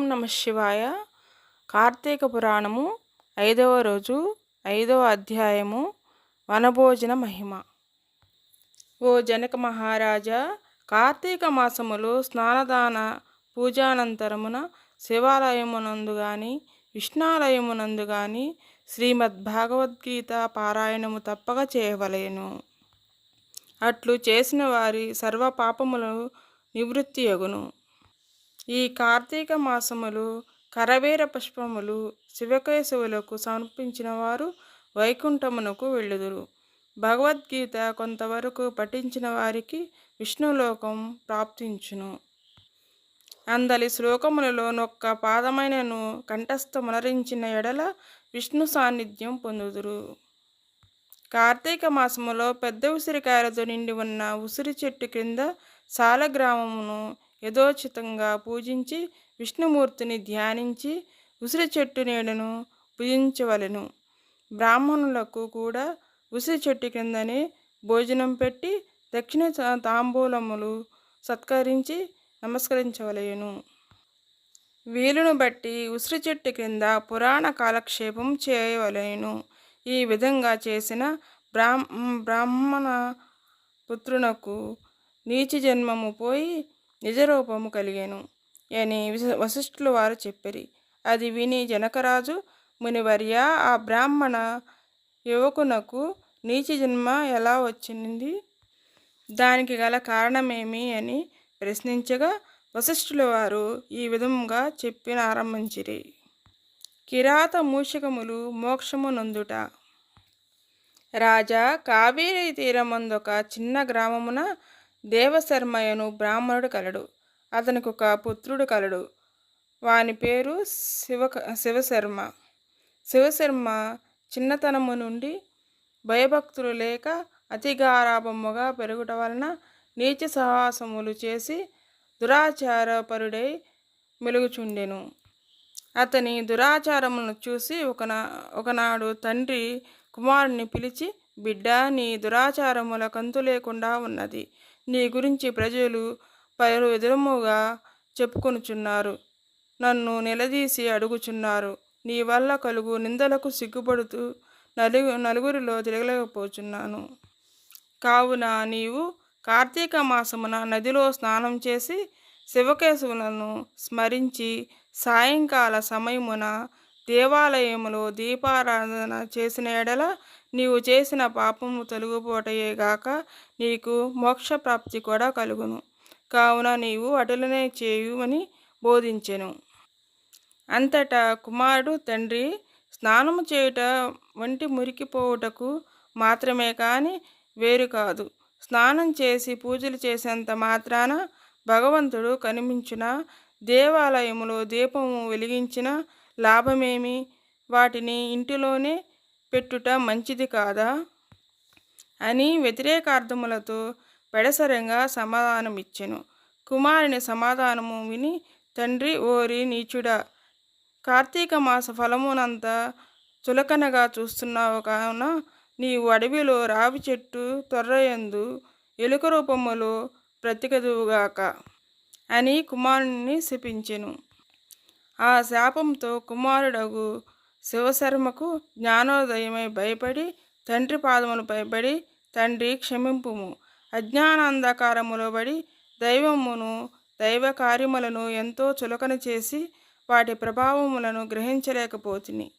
ఓం నమ శివాయ. కార్తీక పురాణము ఐదవ రోజు ఐదవ అధ్యాయము వనభోజన మహిమ. ఓ జనక మహారాజా కార్తీక మాసములో స్నానదాన పూజానంతరమున శివాలయమునందు గాని విష్ణాలయమునందు గాని శ్రీమద్ భగవద్గీత పారాయణము తప్పక చేయవలెను. అట్లు చేసిన వారి సర్వ పాపములు నివృత్తి యగును. ఈ కార్తీక మాసములు కరవేర పుష్పములు శివకేశవులకు సమర్పించిన వారు వైకుంఠమునకు వెళ్ళుదురు. భగవద్గీత కొంతవరకు పఠించిన వారికి విష్ణులోకం ప్రాప్తించును. అందలి శ్లోకములలో నొక్క పాదమైనను కంఠస్థమునరించిన ఎడల విష్ణు సాన్నిధ్యం పొందుదురు. కార్తీక మాసములో పెద్ద ఉసిరికాయలతో నిండి ఉన్న ఉసిరి చెట్టు క్రింద సాలగ్రామమును యథోచితంగా పూజించి విష్ణుమూర్తిని ధ్యానించి ఉసిరి చెట్టు నీడను పూజించవలెను. బ్రాహ్మణులకు కూడా ఉసిరి చెట్టు క్రిందనే భోజనం పెట్టి దక్షిణ తాంబూలములు సత్కరించి నమస్కరించవలెను. వీలును బట్టి ఉసిరి చెట్టు క్రింద పురాణ కాలక్షేపం చేయవలెను. ఈ విధంగా చేసిన బ్రాహ్మ బ్రాహ్మణ పుత్రునకు నీచి జన్మము పోయి నిజరూపము కలిగాను. అని విశ- వశిష్ఠుల వారు చెప్పిరి. అది విని జనకరాజు మునివర్య ఆ బ్రాహ్మణ యువకునకు నీచ జన్మ ఎలా వచ్చింది దానికి గల కారణమేమి అని ప్రశ్నించగా వశిష్ఠుల వారు ఈ విధముగా చెప్పిన ఆరంభించిరి. కిరాత మూషికములు మోక్షము నందుట. రాజా కావేరీ తీరమందొక చిన్న గ్రామమున దేవశర్మయను బ్రాహ్మణుడు కలడు. అతనికి ఒక పుత్రుడు కలడు. వాని పేరు శివ శివశర్మ. శివశర్మ చిన్నతనము నుండి భయభక్తులు లేక అతిగారాభముగా పెరుగుట వలన నీచ సాహసములు చేసి దురాచారపరుడై మెలుగుచుండెను. అతని దురాచారములను చూసి ఒకనా ఒకనాడు తండ్రి కుమారుణ్ణి పిలిచి బిడ్డ నీ దురాచారముల కంతు లేకుండా ఉన్నది. నీ గురించి ప్రజలు పలు విధముగా చెప్పుకొనుచున్నారు. నన్ను నిలదీసి అడుగుచున్నారు. నీ వల్ల కలుగు నిందలకు సిగ్గుపడుతూ నలుగు నలుగురిలో తిరగలేకపోచున్నాను. కావున నీవు కార్తీక మాసమున నదిలో స్నానం చేసి శివకేశవులను స్మరించి సాయంకాల సమయమున దేవాలయములో దీపారాధన చేసిన ఎడల నీవు చేసిన పాపము తొలగిపోటయేగాక నీకు మోక్షప్రాప్తి కూడా కలుగును. కావున నీవు అటులనే చేయుమని బోధించెను. అంతటా కుమారుడు తండ్రి స్నానము చేయుట వంటి మురికిపోవుటకు మాత్రమే కాని వేరు కాదు. స్నానం చేసి పూజలు చేసేంత మాత్రాన భగవంతుడు కనిపించిన దేవాలయములో దీపము వెలిగించిన లాభమేమి? వాటిని ఇంటిలోనే పెట్టుట మంచిది కాదా? అని వ్యతిరేకార్థములతో పెడసరంగా సమాధానమిచ్చెను. కుమారుని సమాధానము విని తండ్రి ఓరి నీచుడా కార్తీక మాస ఫలమునంత చులకనగా చూస్తున్నావు కావున నీవు అడవిలో రావి చెట్టు తొర్రయందు ఎలుక రూపములో బ్రతికదువుగాక అని కుమారుని శపించెను. ఆ శాపంతో కుమారుడగు శివశర్మకు జ్ఞానోదయమై భయపడి తండ్రి పాదములు భయపడి తండ్రి క్షమింపుము. అజ్ఞానాంధకారములో పడి దైవమును దైవ కార్యములను ఎంతో చులకన చేసి వాటి ప్రభావములను గ్రహించలేకపోతిని.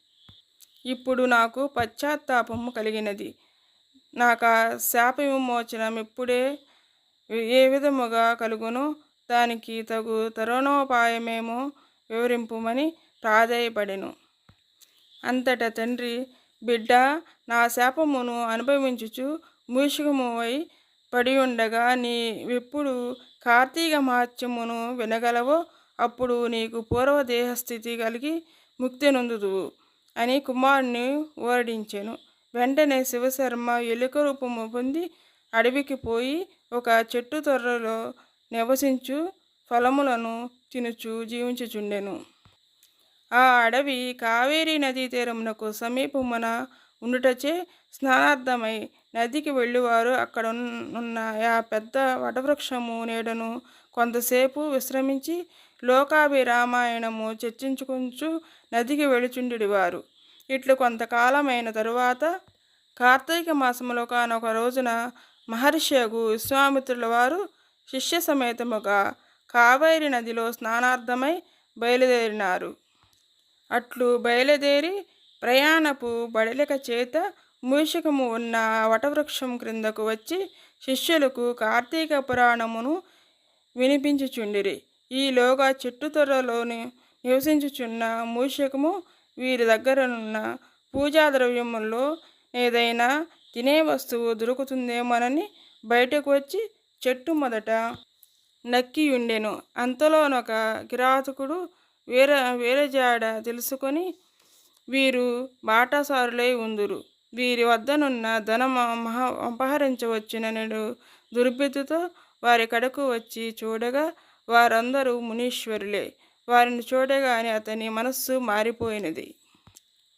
ఇప్పుడు నాకు పశ్చాత్తాపము కలిగినది. నాకు ఆ శాప విమోచనం ఇప్పుడే ఏ విధముగా కలుగునో? దానికి తగు తరుణోపాయమేమో వివరింపుమని ప్రాధేయపడెను. అంతటా తండ్రి బిడ్డ నా శాపమును అనుభవించుచు మూషికమువై పడి ఉండగా నీ ఎప్పుడు కార్తీక మహత్యమును వినగలవో అప్పుడు నీకు పూర్వ దేహస్థితి కలిగి ముక్తి నొందుదువు అని కుమారుని ఓరడించెను. వెంటనే శివశర్మ ఎలుక రూపము పొంది అడవికి పోయి ఒక చెట్టు తొర్రలో నివసించు ఫలములను తినుచు జీవించుచుండెను. ఆ అడవి కావేరీ నదీ తీరమునకు సమీపమున ఉండుటచే స్నానార్థమై నదికి వెళ్ళువారు అక్కడ ఉన్న ఆ పెద్ద వటవృక్షము నీడను కొంతసేపు విశ్రమించి లోకాభిరామాయణము చర్చించుకుంచు నదికి వెళుచుండివారు ఇట్లు కొంతకాలమైన తరువాత కార్తీక మాసములో కానొక రోజున మహర్షియగు విశ్వామిత్రుల వారు శిష్య సమేతముగా కావేరి నదిలో స్నానార్థమై బయలుదేరినారు. అట్లు బయలుదేరి ప్రయాణపు బడలిక చేత మూషికము ఉన్న వటవృక్షం క్రిందకు వచ్చి శిష్యులకు కార్తీక పురాణమును వినిపించుచుండిరి. ఈలోగా చెట్టు తొర్రలోని నివసించుచున్న మూషికము వీరి దగ్గరనున్న పూజా ద్రవ్యముల్లో ఏదైనా తినే వస్తువు దొరుకుతుందేమోనని బయటకు వచ్చి చెట్టు మొదట నక్కియుండెను అంతలోనొక కిరాతకుడు వీర వీరజాడ తెలుసుకొని వీరు బాటాసారులై ఉందురు. వీరి వద్దనున్న ధనం మహా అపహరించవచ్చునడు దుర్బుద్ధితో వారి కడకు వచ్చి చూడగా వారందరూ మునీశ్వరులే. వారిని చూడగానే అతని మనస్సు మారిపోయినది.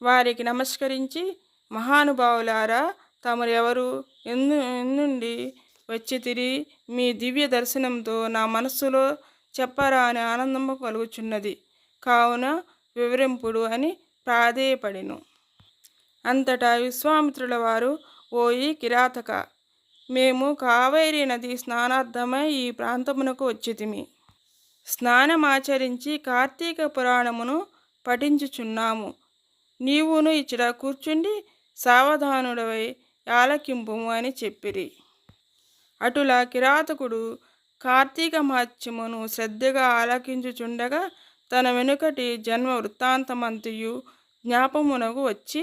వారికి నమస్కరించి మహానుభావులారా తమరు ఎవరు ఎందు ఎన్నుండి వచ్చి తిరిగి మీ దివ్య దర్శనంతో నా మనస్సులో చెప్పరా అని ఆనందము కలుగుచున్నది. కావున వివరింపుడు అని ప్రాధేయపడెను. అంతటా విశ్వామిత్రుల వారు ఓయి కిరాతక మేము కావేరి నది స్నానార్థమై ఈ ప్రాంతమునకు వచ్చితిమి. స్నానమాచరించి కార్తీక పురాణమును పఠించుచున్నాము. నీవును ఇచ్చట కూర్చుండి సావధానుడవై ఆలకింపుము అని చెప్పిరి. అటులా కిరాతకుడు కార్తీక మహత్యమును శ్రద్ధగా ఆలకించుచుండగా తన వెనుకటి జన్మ వృత్తాంతమంతయు జ్ఞాపమునకు వచ్చి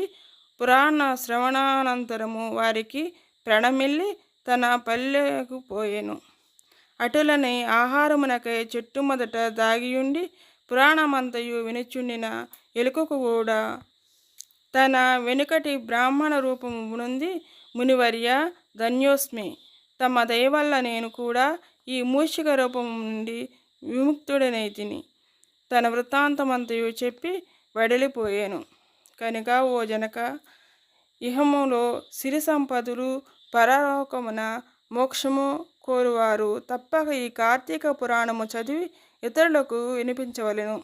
పురాణ శ్రవణానంతరము వారికి ప్రణమిల్లి తన పల్లెకు పోయెను. అటులని ఆహారమునకై చెట్టు మొదట దాగియుండి పురాణమంతయు వినుచుండిన ఎలుకకు కూడా తన వెనుకటి బ్రాహ్మణ రూపము నుండి మునివర్య ధన్యోస్మి తమ దయవల్ల నేను కూడా ఈ మూషిక రూపము నుండి విముక్తుడనైతిని తన వృత్తాంతమంతయు చెప్పి వడిలిపోయాను. కనుక ఓ జనక ఇహములో సిరి సంపదలు పరలోకమున మోక్షము కోరువారు తప్పక ఈ కార్తీక పురాణము చదివి ఇతరులకు వినిపించవలెను.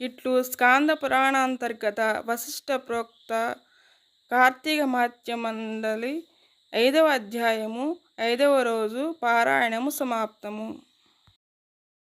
ఇట్లు స్కాంద పురాణాంతర్గత వశిష్ట ప్రోక్త కార్తీక మహత్య మండలి ఐదవ అధ్యాయము ఐదవ రోజు పారాయణము సమాప్తము.